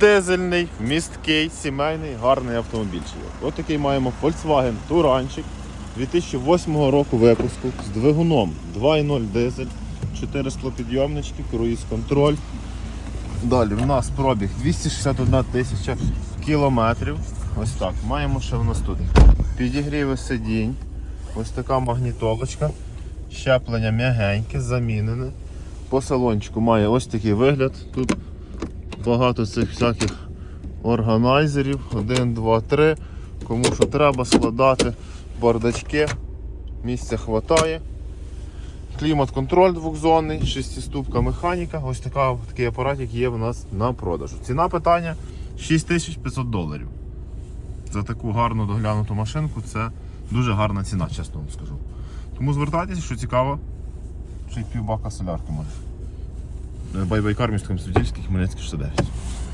Дизельний, місткий, сімейний, гарний автомобіль. Ось такий маємо Volkswagen Туранчик 2008 року випуску з двигуном 2.0 дизель, 4 склопідйомнички, круїз контроль. Далі в нас пробіг 261 тисяча кілометрів. Ось так. Маємо ще в нас тут підігріви сидінь, ось така магнітолочка, щеплення м'ягеньке, замінене. По салончику має ось такий вигляд. Тут багато цих всяких органайзерів. 1, 2, 3. Кому що треба складати бардачки. Місця хватає. Клімат-контроль двохзонний, шестиступка механіка. Ось така, такий апаратик є в нас на продажу. Ціна питання 6500 доларів. За таку гарну доглянуту машинку це дуже гарна ціна, чесно вам скажу. Тому звертайтеся, що цікаво, й півбака солярки може. Байбайкар місто Кам'янець-Подільський, Хмельницький 69.